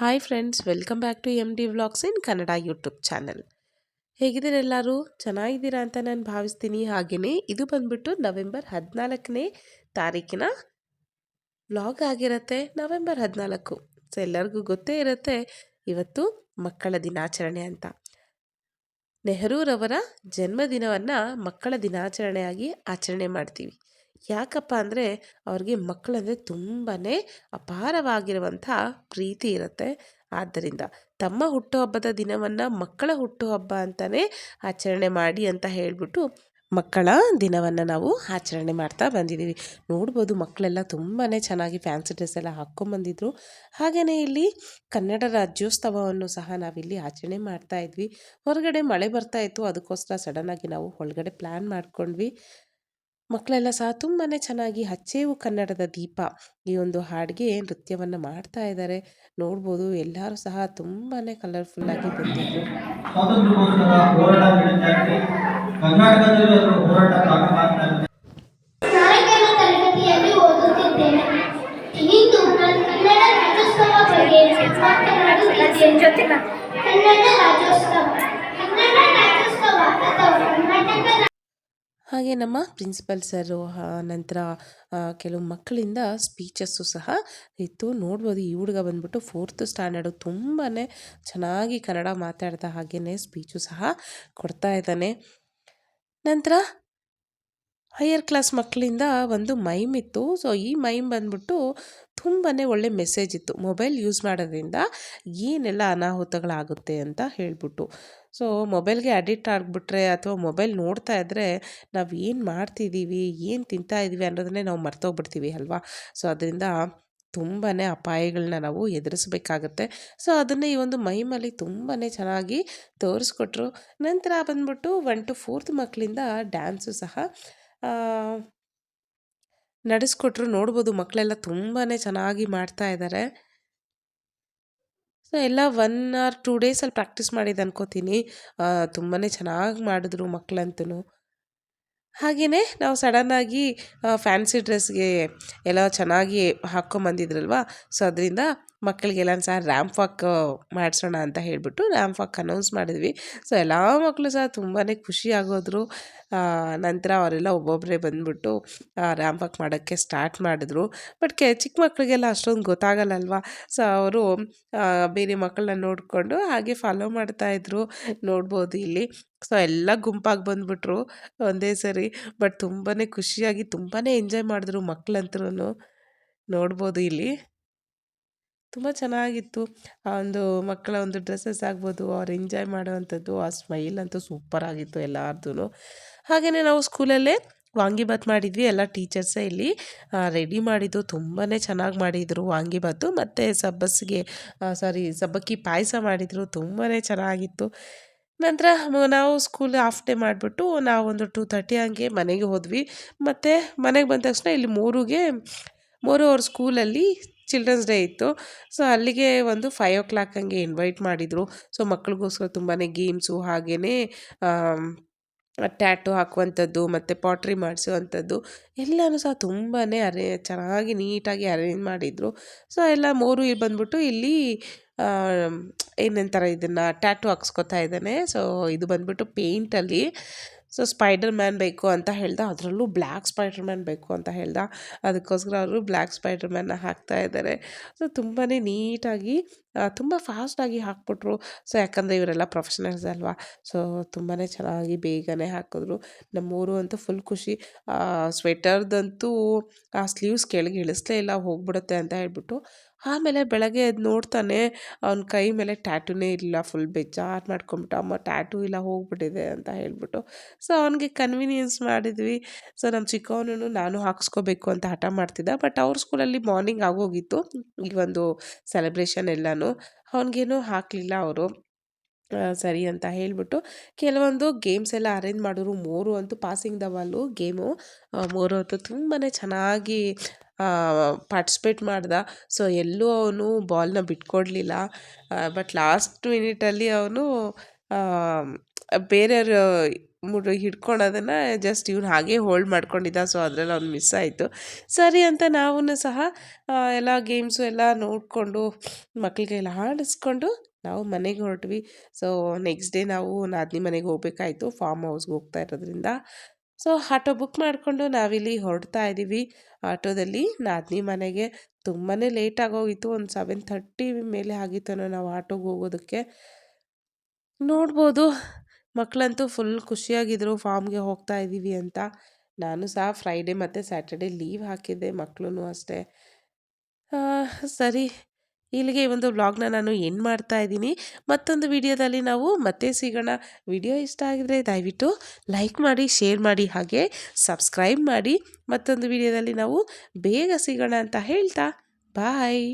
Hi friends welcome back to M D vlogs in Kannada YouTube channel ಹೇಗಿದ್ದೀರ ಎಲ್ಲರೂ? ಚೆನ್ನಾಗಿದ್ದೀರಾ ಅಂತ ನಾನು ಭಾವಿಸ್ತೀನಿ. ಹಾಗೆಯೇ ಇದು ಬಂದ್ಬಿಟ್ಟು ನವೆಂಬರ್ ಹದಿನಾಲ್ಕನೇ ತಾರೀಕಿನ ವ್ಲಾಗ್ ಆಗಿರುತ್ತೆ, ನವೆಂಬರ್ ಹದಿನಾಲ್ಕು. ಸೊ ಎಲ್ಲರಿಗೂ ಗೊತ್ತೇ ಇರುತ್ತೆ, ಇವತ್ತು ಮಕ್ಕಳ ದಿನಾಚರಣೆ ಅಂತ. ನೆಹರೂರವರ ಜನ್ಮದಿನವನ್ನು ಮಕ್ಕಳ ದಿನಾಚರಣೆಯಾಗಿ ಆಚರಣೆ ಮಾಡ್ತೀವಿ. ಯಾಕಪ್ಪ ಅಂದರೆ ಅವ್ರಿಗೆ ಮಕ್ಕಳಂದರೆ ತುಂಬಾ ಅಪಾರವಾಗಿರುವಂಥ ಪ್ರೀತಿ ಇರುತ್ತೆ. ಆದ್ದರಿಂದ ತಮ್ಮ ಹುಟ್ಟುಹಬ್ಬದ ದಿನವನ್ನು ಮಕ್ಕಳ ಹುಟ್ಟುಹಬ್ಬ ಅಂತಲೇ ಆಚರಣೆ ಮಾಡಿ ಅಂತ ಹೇಳಿಬಿಟ್ಟು ಮಕ್ಕಳ ದಿನವನ್ನು ನಾವು ಆಚರಣೆ ಮಾಡ್ತಾ ಬಂದಿದ್ದೀವಿ. ನೋಡ್ಬೋದು ಮಕ್ಕಳೆಲ್ಲ ತುಂಬಾ ಚೆನ್ನಾಗಿ ಫ್ಯಾನ್ಸಿ ಡ್ರೆಸ್ ಎಲ್ಲ ಹಾಕ್ಕೊಂಬಂದಿದ್ರು ಹಾಗೆಯೇ ಇಲ್ಲಿ ಕನ್ನಡ ರಾಜ್ಯೋತ್ಸವವನ್ನು ಸಹ ನಾವಿಲ್ಲಿ ಆಚರಣೆ ಮಾಡ್ತಾ ಇದ್ವಿ. ಹೊರಗಡೆ ಮಳೆ ಬರ್ತಾ ಇತ್ತು, ಅದಕ್ಕೋಸ್ಕರ ಸಡನ್ನಾಗಿ ನಾವು ಒಳಗಡೆ ಪ್ಲ್ಯಾನ್ ಮಾಡ್ಕೊಂಡ್ವಿ. ಮಕ್ಕಳೆಲ್ಲ ಸಹ ತುಂಬಾ ಚೆನ್ನಾಗಿ ಹಚ್ಚೇವು ಕನ್ನಡದ ದೀಪ. ಈ ಒಂದು ಹಾಡಿಗೆ ನೃತ್ಯವನ್ನು ಮಾಡ್ತಾ ಇದ್ದಾರೆ ನೋಡ್ಬೋದು ಎಲ್ಲರೂ ಸಹ ತುಂಬಾ ಕಲರ್ಫುಲ್ಲಾಗಿ ಬಂದಿದ್ರು. ಕನ್ನಡ ಹೋರಾಟ ಹಾಗೆ ನಮ್ಮ ಪ್ರಿನ್ಸಿಪಲ್ ಸರು ನಂತರ ಕೆಲವು ಮಕ್ಕಳಿಂದ ಸ್ಪೀಚಸ್ಸು ಸಹ ಇತ್ತು. ನೋಡ್ಬೋದು ಈ ಹುಡುಗ ಬಂದ್ಬಿಟ್ಟು ಫೋರ್ತ್ ಸ್ಟ್ಯಾಂಡರ್ಡು ತುಂಬಾ ಚೆನ್ನಾಗಿ ಕನ್ನಡ ಮಾತಾಡ್ತಾ ಹಾಗೆಯೇ ಸ್ಪೀಚು ಸಹ ಕೊಡ್ತಾ ಇದ್ದಾನೆ. ನಂತರ ಹೈಯರ್ ಕ್ಲಾಸ್ ಮಕ್ಕಳಿಂದ ಒಂದು ಮೈಮ್ ಇತ್ತು. ಸೊ, ಈ ಮೈಮ್ ಬಂದ್ಬಿಟ್ಟು ತುಂಬಾ ಒಳ್ಳೆ ಮೆಸೇಜ್ ಇತ್ತು. ಮೊಬೈಲ್ ಯೂಸ್ ಮಾಡೋದ್ರಿಂದ ಏನೆಲ್ಲ ಅನಾಹುತಗಳಾಗುತ್ತೆ ಅಂತ ಹೇಳ್ಬಿಟ್ಟು. ಸೊ, ಮೊಬೈಲ್ಗೆ ಅಡಿಕ್ಟ್ ಆಗಿಬಿಟ್ರೆ ಅಥವಾ ಮೊಬೈಲ್ ನೋಡ್ತಾ ಇದ್ದರೆ ನಾವು ಏನು ಮಾಡ್ತಿದ್ದೀವಿ ಏನು ತಿಂತಾ ಇದ್ದೀವಿ ಅನ್ನೋದನ್ನೇ ನಾವು ಮರ್ತೋಗ್ಬಿಡ್ತೀವಿ ಅಲ್ವಾ? ಸೊ, ಅದರಿಂದ ತುಂಬಾ ಅಪಾಯಗಳನ್ನ ನಾವು ಎದುರಿಸಬೇಕಾಗತ್ತೆ. ಸೊ, ಅದನ್ನೇ ಈ ಒಂದು ಮೈಮಲ್ಲಿ ತುಂಬಾ ಚೆನ್ನಾಗಿ ತೋರಿಸ್ಕೊಟ್ರು. ನಂತರ ಬಂದ್ಬಿಟ್ಟು ಒನ್ ಟು ಫೋರ್ತ್ ಮಕ್ಕಳಿಂದ ಡ್ಯಾನ್ಸು ಸಹ ನಡೆಸ್ಕೊಟ್ರು ನೋಡ್ಬೋದು ಮಕ್ಕಳೆಲ್ಲ ತುಂಬಾ ಚೆನ್ನಾಗಿ ಮಾಡ್ತಾ ಇದ್ದಾರೆ ಸೊ, ಎಲ್ಲ ಒನ್ ಆರ್ ಟೂ ಡೇಸಲ್ಲಿ ಪ್ರಾಕ್ಟೀಸ್ ಮಾಡಿದ್ದು ಅನ್ಕೋತೀನಿ. ತುಂಬಾ ಚೆನ್ನಾಗಿ ಮಾಡಿದ್ರು ಮಕ್ಕಳಂತೂ ಹಾಗೆಯೇ ನಾವು ಸಡನ್ನಾಗಿ ಫ್ಯಾನ್ಸಿ ಡ್ರೆಸ್ಗೆ ಎಲ್ಲ ಚೆನ್ನಾಗಿ ಹಾಕ್ಕೊಂಬಂದಿದ್ರಲ್ವ ಸೊ, ಅದರಿಂದ ಮಕ್ಕಳಿಗೆಲ್ಲ ಸಹ ರ್ಯಾಂಪ್ ವಾಕ್ ಮಾಡಿಸೋಣ ಅಂತ ಹೇಳಿಬಿಟ್ಟು ರ್ಯಾಂಪ್ ವಾಕ್ ಅನೌನ್ಸ್ ಮಾಡಿದ್ವಿ. ಸೊ ಎಲ್ಲ ಮಕ್ಕಳು ಸಹ ತುಂಬಾ ಖುಷಿ ಆಗೋದ್ರು. ನಂತರ ಅವರೆಲ್ಲ ಒಬ್ಬೊಬ್ಬರೇ ಬಂದ್ಬಿಟ್ಟು ರ್ಯಾಂಪ್ ವಾಕ್ ಮಾಡೋಕ್ಕೆ ಸ್ಟಾರ್ಟ್ ಮಾಡಿದ್ರು. ಬಟ್ ಕೆ ಚಿಕ್ಕ ಮಕ್ಕಳಿಗೆಲ್ಲ ಅಷ್ಟೊಂದು ಗೊತ್ತಾಗಲ್ಲಲ್ವಾ? ಸೊ ಅವರು ಬೇರೆ ಮಕ್ಕಳನ್ನ ನೋಡಿಕೊಂಡು ಹಾಗೆ ಫಾಲೋ ಮಾಡ್ತಾಯಿದ್ರು ನೋಡ್ಬೋದು ಇಲ್ಲಿ. ಸೊ ಎಲ್ಲ ಗುಂಪಾಗಿ ಬಂದುಬಿಟ್ರು ಒಂದೇ ಸರಿ. ಬಟ್ ತುಂಬಾ ಖುಷಿಯಾಗಿ ತುಂಬಾ ಎಂಜಾಯ್ ಮಾಡಿದ್ರು ಮಕ್ಕಳಂತ್ರೂ ನೋಡ್ಬೋದು ಇಲ್ಲಿ. ತುಂಬ ಚೆನ್ನಾಗಿತ್ತು. ಆ ಒಂದು ಮಕ್ಕಳ ಒಂದು ಡ್ರೆಸ್ಸಸ್ ಆಗ್ಬೋದು, ಅವ್ರು ಎಂಜಾಯ್ ಮಾಡೋವಂಥದ್ದು ಆ ಸ್ಮೈಲ್ ಅಂತೂ ಸೂಪರ್ ಆಗಿತ್ತು ಎಲ್ಲರದ್ದು ಹಾಗೆಯೇ ನಾವು ಸ್ಕೂಲಲ್ಲೇ ವಾಂಗಿಬಾತ್ ಮಾಡಿದ್ವಿ. ಎಲ್ಲ ಟೀಚರ್ಸೇ ಇಲ್ಲಿ ರೆಡಿ ಮಾಡಿದ್ದು. ತುಂಬಾ ಚೆನ್ನಾಗಿ ಮಾಡಿದರು ವಾಂಗಿಬಾತು ಮತ್ತು ಸಬ್ಬಸ್ಸಿಗೆ ಸಾರಿ ಸಬ್ಬಕ್ಕಿ ಪಾಯಸ ಮಾಡಿದರು. ತುಂಬಾ ಚೆನ್ನಾಗಿತ್ತು. ನಂತರ ನಾವು ಸ್ಕೂಲ್ ಹಾಫ್ ಡೇ ಮಾಡಿಬಿಟ್ಟು ನಾವೊಂದು ಟೂ ತರ್ಟಿ ಹಂಗೆ ಮನೆಗೆ ಹೋದ್ವಿ. ಮತ್ತು ಮನೆಗೆ ಬಂದ ತಕ್ಷಣ ಇಲ್ಲಿ ಮೂರುಗೆ ಮೂರು ಅವ್ರ ಸ್ಕೂಲಲ್ಲಿ ಚಿಲ್ಡ್ರನ್ಸ್ ಡೇ ಇತ್ತು. ಸೊ, ಅಲ್ಲಿಗೆ ಒಂದು ಫೈವ್ ಓ ಕ್ಲಾಕ್ ಹಂಗೆ ಇನ್ವೈಟ್ ಮಾಡಿದರು. ಸೊ ಮಕ್ಕಳಿಗೋಸ್ಕರ ತುಂಬಾ ಗೇಮ್ಸು ಹಾಗೆಯೇ ಟ್ಯಾಟು ಹಾಕುವಂಥದ್ದು, ಮತ್ತು ಪಾಟ್ರಿ ಮಾಡಿಸುವಂಥದ್ದು, ಎಲ್ಲನೂ ಸಹ ತುಂಬಾ ಅರೇ ಚೆನ್ನಾಗಿ ನೀಟಾಗಿ ಅರೇಂಜ್ ಮಾಡಿದರು. ಸೊ, ಎಲ್ಲ ಮೂರು ಇಲ್ಲಿ ಬಂದ್ಬಿಟ್ಟು ಇಲ್ಲಿ ಏನಂತಾರೆ ಇದನ್ನು ಟ್ಯಾಟು ಹಾಕ್ಸ್ಕೊತಾ ಇದ್ದಾನೆ. ಸೊ, ಇದು ಬಂದ್ಬಿಟ್ಟು ಪೇಂಟಲ್ಲಿ ಸೊ ಸ್ಪೈಡರ್ ಮ್ಯಾನ್ ಬೇಕು ಅಂತ ಹೇಳ್ದ, ಅದರಲ್ಲೂ ಬ್ಲ್ಯಾಕ್ ಸ್ಪೈಡರ್ ಮ್ಯಾನ್ ಬೇಕು ಅಂತ ಹೇಳ್ದ. ಅದಕ್ಕೋಸ್ಕರ ಅವರು ಬ್ಲ್ಯಾಕ್ ಸ್ಪೈಡರ್ ಮ್ಯಾನ್ನ ಹಾಕ್ತಾ ಇದ್ದಾರೆ ಸೊ ತುಂಬಾ ನೀಟಾಗಿ ತುಂಬ ಫಾಸ್ಟಾಗಿ ಹಾಕ್ಬಿಟ್ರು. ಸೊ ಯಾಕಂದರೆ ಇವರೆಲ್ಲ ಪ್ರೊಫೆಷನಲ್ಸ್ ಅಲ್ವಾ? ಸೊ ತುಂಬಾ ಚೆನ್ನಾಗಿ ಬೇಗನೆ ಹಾಕಿದ್ರು. ನಮ್ಮೂರು ಅಂತೂ ಫುಲ್ ಖುಷಿ. ಸ್ವೆಟರ್ದಂತೂ ಆ ಸ್ಲೀವ್ಸ್ ಕೆಳಗೆ ಇಳಿಸ್ಲೇ ಇಲ್ಲ, ಹೋಗ್ಬಿಡುತ್ತೆ ಅಂತ ಹೇಳ್ಬಿಟ್ಟು ಆಮೇಲೆ ಬೆಳಗ್ಗೆ ಅದು ನೋಡ್ತಾನೆ, ಅವ್ನ ಕೈ ಮೇಲೆ ಟ್ಯಾಟೂನೇ ಇರಲಿಲ್ಲ ಫುಲ್ ಬೇಜಾರು ಮಾಡ್ಕೊಂಬಿಟ್ಟು, ಅಮ್ಮ, ಟ್ಯಾಟೂ ಇಲ್ಲ, ಹೋಗ್ಬಿಟ್ಟಿದೆ ಅಂತ ಹೇಳ್ಬಿಟ್ಟು. ಸೊ, ಅವನಿಗೆ ಕನ್ವೀನಿಯನ್ಸ್ ಮಾಡಿದ್ವಿ. ಸೊ ನಮ್ಮ ಚಿಕ್ಕವನು ನಾನು ಹಾಕ್ಸ್ಕೋಬೇಕು ಅಂತ ಹಠ ಮಾಡ್ತಿದ್ದ. ಬಟ್ ಅವ್ರ ಸ್ಕೂಲಲ್ಲಿ ಮಾರ್ನಿಂಗ್ ಆಗೋಗಿತ್ತು, ಈ ಒಂದು ಸೆಲೆಬ್ರೇಷನ್ ಎಲ್ಲನೂ. ಅವನಿಗೇನು ಹಾಕಲಿಲ್ಲ ಅವರು. ಸರಿ ಅಂತ ಹೇಳಿಬಿಟ್ಟು, ಕೆಲವೊಂದು ಗೇಮ್ಸ್ ಎಲ್ಲ ಅರೇಂಜ್ ಮಾಡಿದ್ರು, ಮೂರು ಅಂತೂ ಪಾಸಿಂಗ್ ದ ಗೇಮು. ಮೂರು ಅಂತೂ ತುಂಬಾ ಚೆನ್ನಾಗಿ ಪಾರ್ಟಿಸಿಪೇಟ್ ಮಾಡ್ದ. ಸೊ ಎಲ್ಲೂ ಅವನು ಬಾಲ್ನ ಬಿಟ್ಕೊಡ್ಲಿಲ್ಲ. ಬಟ್ ಲಾಸ್ಟ್ ಮಿನಿಟಲ್ಲಿ ಅವನು ಬೇರೆಯವರು ಮುಡು ಹಿಡ್ಕೊಳೋದನ್ನು ಜಸ್ಟ್ ಇವ್ನು ಹಾಗೆ ಹೋಲ್ಡ್ ಮಾಡ್ಕೊಂಡಿದ್ದ. ಸೊ ಅದರಲ್ಲಿ ಅವ್ನು ಮಿಸ್ ಆಯಿತು. ಸರಿ ಅಂತ ನಾವೂ ಸಹ ಎಲ್ಲ ಗೇಮ್ಸು ಎಲ್ಲ ನೋಡಿಕೊಂಡು ಮಕ್ಕಳಿಗೆಲ್ಲ ಆಡಿಸ್ಕೊಂಡು ನಾವು ಮನೆಗೆ ಹೊರಟ್ವಿ. ಸೊ ನೆಕ್ಸ್ಟ್ ಡೇ ನಾವು ನಾದಿನಿ ಮನೆಗೆ ಹೋಗ್ಬೇಕಾಯಿತು. ಫಾರ್ಮ್ ಹೌಸ್ಗೆ ಹೋಗ್ತಾ ಇರೋದ್ರಿಂದ. ಸೊ ಆಟೋ ಬುಕ್ ಮಾಡಿಕೊಂಡು ನಾವಿಲ್ಲಿ ಹೊರಡ್ತಾ ಇದ್ದೀವಿ ಆಟೋದಲ್ಲಿ ನಾದಿನಿ ಮನೆಗೆ ತುಂಬಾ ಲೇಟ್ ಆಗೋಗಿತ್ತು. ಒಂದು ಸೆವೆನ್ ಥರ್ಟಿ ಮೇಲೆ ಆಗಿತ್ತು ನಾವು ಆಟೋಗೆ ಹೋಗೋದಕ್ಕೆ. ನೋಡ್ಬೋದು. ಮಕ್ಕಳಂತೂ ಫುಲ್ ಖುಷಿಯಾಗಿದ್ದರು ಫಾರ್ಮ್ಗೆ ಹೋಗ್ತಾ ಇದ್ದೀವಿ ಅಂತ. ನಾನು ಸಹ ಫ್ರೈಡೇ ಮತ್ತು ಸ್ಯಾಟರ್ಡೇ ಲೀವ್ ಹಾಕಿದ್ದೆ ಮಕ್ಕಳು ಅಷ್ಟೇ. ಸರಿ. ಇಲ್ಲಿಗೆ ಒಂದು ವ್ಲಾಗ್ನ ನಾನು ಎಂಡ್ ಮಾಡ್ತಾ ಇದ್ದೀನಿ. ಮತ್ತೊಂದು ವಿಡಿಯೋದಲ್ಲಿ ನಾವು ಮತ್ತೆ ಸಿಗೋಣ. ವಿಡಿಯೋ ಇಷ್ಟ ಆಗಿದ್ರೆ ದಯವಿಟ್ಟು ಲೈಕ್ ಮಾಡಿ ಶೇರ್ ಮಾಡಿ, ಹಾಗೆ ಸಬ್ಸ್ಕ್ರೈಬ್ ಮಾಡಿ. ಮತ್ತೊಂದು ವಿಡಿಯೋದಲ್ಲಿ ನಾವು ಬೇಗ ಸಿಗೋಣ ಅಂತ ಹೇಳ್ತಾ. ಬಾಯ್